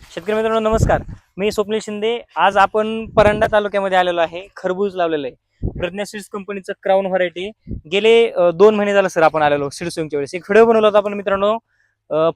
शेतकरी मित्रांनो नमस्कार. मी स्वप्नील शिंदे. आज आपण परांडा तालुक्यामध्ये आलेलो आहे. खरबूज लावलेलं आहे. प्रज्ञा सीड्स कंपनीचं क्राऊन व्हरायटी गेले दोन महिने झालं सर आपण आलेलो सीड सोईंगच्या वेळेस. एक व्हिडिओ बनवला होता आपण मित्रांनो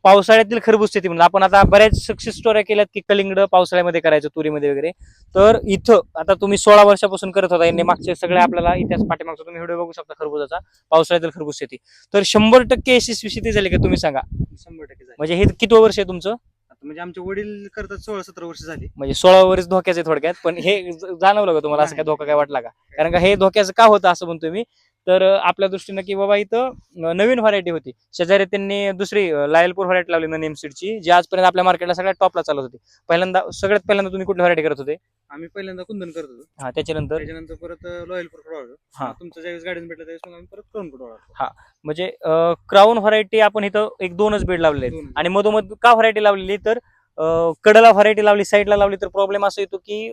पावसाळ्यातील खरबूज शेती म्हणून. आपण आता बऱ्याच सक्सेस स्टोऱ्या केल्यात की कलिंगड पावसाळ्यामध्ये करायचं तुरीमध्ये वगैरे. तर इथं आता तुम्ही सोळा वर्षापासून करत होता. यांनी मागचे सगळे आपल्याला इतिहास पाठीमागचा तुम्ही व्हिडिओ बघू शकता खरबुजाचा पावसाळ्यातील खरबूज शेती. तर शंभर टक्के यशस्वी शेती झाली का तुम्ही सांगा? शंभर टक्के म्हणजे हे किती वर्ष आहे तुमचं? आता म्हणजे आमचे वडील करतात सोळा सतरा वर्ष झाली. म्हणजे सोळा वर्ष धोक्याचे थोडक्यात पण हे ज- जाणवलं का तुम्हाला असं काय धोका काय वाटला का? कारण का हे धोक्याचं का होतं असं म्हणतोय मी? तर आपल्या दृष्टीनं की बाबा इथं नवीन व्हरायटी होती. शेजारी त्यांनी दुसरी लायलपूर व्हरायटी लावली नेम सीडची जी आजपर्यंत आपल्या मार्केटला सगळ्यात टॉपला चालत होती. पहिल्यांदा सगळ्यात पहिल्यांदा तुम्ही कुठली व्हरायटी करत होते? आम्ही पहिल्यांदा कुंदन करत होतो. हा त्याच्यानंतर? त्याच्यानंतर परत लॉयल फूड हा. तुमचं ज्यावेळेस गाडीन भेटलं त्यावेळेस मग आम्ही परत क्राऊन फूड वाढलो म्हणजे क्राऊन व्हरायटी आपण इथं एक दोनच बेड दोन. आणि मधोमध का व्हरायटी लावलेली? तर कडला व्हरायटी लावली साईडला लावली तर प्रॉब्लेम असा येतो की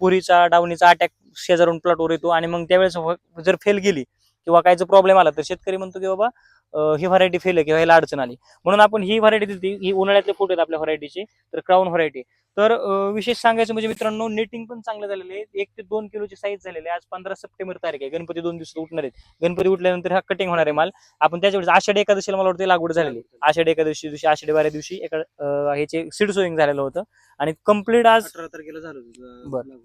बुरीचा डावणीचा अटॅक शेजारून प्लॉटवर येतो. आणि मग त्यावेळेस जर फेल गेली किंवा कायचा प्रॉब्लेम आला तर शेतकरी म्हणतो की बाबा ही व्हरायटी फेल आहे किंवा ह्याला अडचण आली. म्हणून आपण ही व्हरायटी दिली ही उन्हाळ्यातले फोटो आहेत आपल्या व्हरायटीचे तर क्राऊन व्हरायटी तर विशेष सांगायचं म्हणजे मित्रांनो नेटिंग पण चांगलं झालेलं आहे. एक ते दोन किलोची साईज झालेली आहे. आज पंधरा सप्टेंबर तारीख आहे. गणपती दोन दिवसात उठणार आहेत. गणपती उठल्यानंतर हा कटिंग होणार आहे माल. आपण त्याच्या वेळेस आषाढी एकादशीला मला वाटतं लागवड झालेली आषाढी एकादशी दिवशी आषाढी बारा दिवशी एका ह्याचे सीड सोईंग झालेलं होतं. आणि कंप्लीट आज अठरा तारखेला झालं बरं.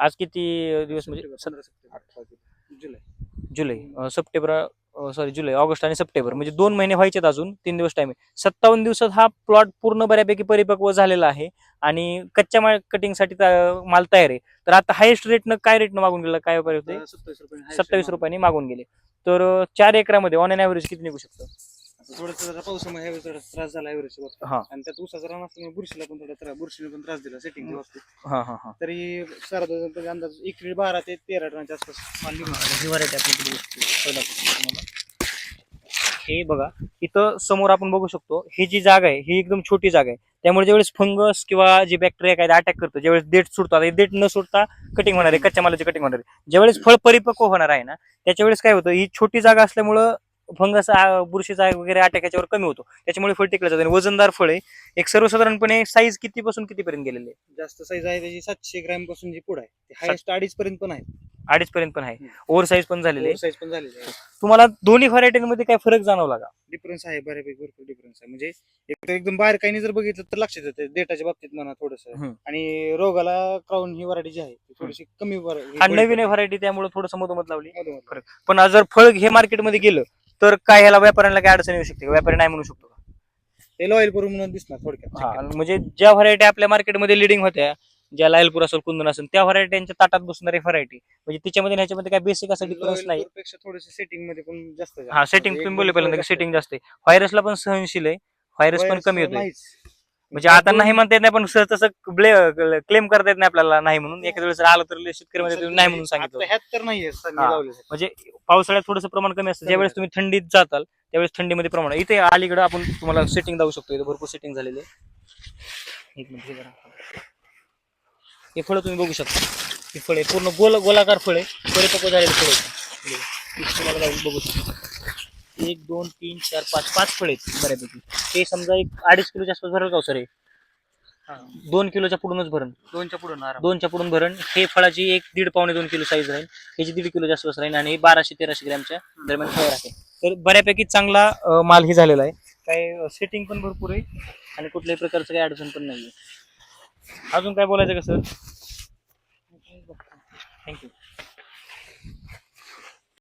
आज किती दिवस म्हणजे? पंधरा सप्टेंबर. जुलै. जुलै सप्टेंबर सॉरी जुलै ऑगस्ट आणि सप्टेंबर. म्हणजे दोन महिने व्हायचेत अजून तीन दिवस टाइम आहे. सत्तावन्न दिवसात हा प्लॉट पूर्ण बऱ्यापैकी परिपक्व झालेला आहे आणि कच्च्या माल कटिंगसाठी माल तयार आहे. तर आता हायेस्ट रेटनं काय रेटनं मागून गेलं? काय होते सत्तावीस. रुपयाने मागून गेले. तर चार एकरामध्ये ऑन अन ॲव्हरेज किती निघू शकतं? थोडंसं जरा पावसामुळे ह्यावेळेस थोडा त्रास झाला ऍव्हरेज हा. आणि त्यात उसाचा रान असल्यामुळे बुरशीला पण थोडा त्रास बुरशीने पण त्रास दिला सेटिंग बाबतीत हा हा हा तरी साधारण अंदाज इकडे बारा ते तेरा टनाच्या आसपास माल निघून आला. ही व्हरायटी आपल्याकडे दिसते. तर दाखवतो तुम्हाला. हे बघा इथं समोर आपण बघू शकतो ही जी जागा आहे ही एकदम छोटी जागा आहे त्यामुळे ज्यावेळेस फंगस किंवा जे बॅक्टेरिया काय अटॅक करतो ज्यावेळेस देठ सुटतो आता हे देठ न सुटता कटिंग होणार आहे कच्च्या मालाची कटिंग होणार आहे ज्यावेळेस फळ परिपक्व होणार आहे ना त्याच्या वेळेस काय होतं ही छोटी जागा असल्यामुळं फंगस बुरशीचा वगैरे अटॅक याच्यावर कमी होतो. त्याच्यामुळे फळ टिकलं जातं. आणि वजनदार फळ आहे एक सर्वसाधारणपणे साईज किती पासून किती पर्यंत गेलेली जास्त साईज आहे त्याची सातशे ग्रॅमपासून जी पुढे आहे. ते हायेस्ट अडीच पर्यंत पण आहे. अडीच पर्यंत पण आहे. ओव्हर साईज पण झालेली आहे. साईज पण झालेली आहे. तुम्हाला दोन्ही व्हरायटीमध्ये काय फरक जाणवला का? डिफरन्स आहे बऱ्यापैकी भरपूर डिफरन्स आहे. म्हणजे एक एकदम बारकाईने जर बघितलं तर लक्षात येते. डेटाच्या बाबतीत म्हणा थोडस. आणि रोगाला क्राऊन ही व्हरायटी जी आहे ती थोडीशी कमी नवीन व्हरायटी त्यामुळे थोडंसं मधोमध लावली. पण जर फळ हे मार्केटमध्ये गेलं तर काय ह्याला व्यापाऱ्यांना काय अडचण येऊ शकते का? व्यापारी नाही म्हणू शकतो का? ते म्हणून दिसणार थोडक्यात हा, म्हणजे ज्या व्हरायटी आपल्या मार्केटमध्ये लिडिंग होत्या ज्या लायलपूर असेल कुंदन असेल त्या व्हरायटीच्या ताटात बसणारी व्हरायटी म्हणजे तिच्यामध्ये आणि ह्याच्यामध्ये काय बेसिक असा डिफरन्स नाही पेक्षा थोडेसे सेटिंगमध्ये पण जास्त. हा सेटिंग तुम्ही बोलले पहिल्यांदा सेटिंग जास्त आहे व्हायरसला पण सहनशील आहे व्हायरस पण कमी होतोय नाहीच. म्हणजे आता नाही म्हणता येत नाही पण सहज तसं क्लेम करता येत नाही आपल्याला नाही म्हणून एखाद्या वेळेस आलं तर शेतकरी मध्ये तुम्ही नाही म्हणून सांगितलं ह्यात तर नाहीये हा. लावलेलं. म्हणजे पावसाळ्यात थोडंसं प्रमाण कमी असतं ज्यावेळेस. तुम्ही थंडीत जाताल त्यावेळेस थंडीमध्ये प्रमाण. इथे अलीकडे आपण तुम्हाला सेटिंग दाखवू शकतो इथे भरपूर सेटिंग झालेली आहे एक मिनिट हे. हे फळं तुम्ही बघू शकता ही फळे पूर्ण गोल गोलाकार फळे परिपक्व झालेले फळे तुम्हाला बघू शकता एक दोन तीन चार पाच पाच फळे आहेत बऱ्यापैकी. ते समजा एक अडीच किलोच्या आसपास भरेल का सर हे. दोन किलोच्या पुढूनच भरण. दोनच्या पुढे आराम दोनच्या पुढून भरण. हे फळाची एक दीड पावणे दोन किलो साईज राहील. ह्याची दीड किलो जास्त राहील आणि हे बाराशे तेराशे ग्रॅमच्या दरम्यान फळ राहते. तर बऱ्यापैकी चांगला अं, माल ही झालेला आहे. काय सेटिंग पण भरपूर आहे आणि कुठल्याही प्रकारचं काही अडचण पण नाही अजून काय बोलायचं का सर? थँक्यू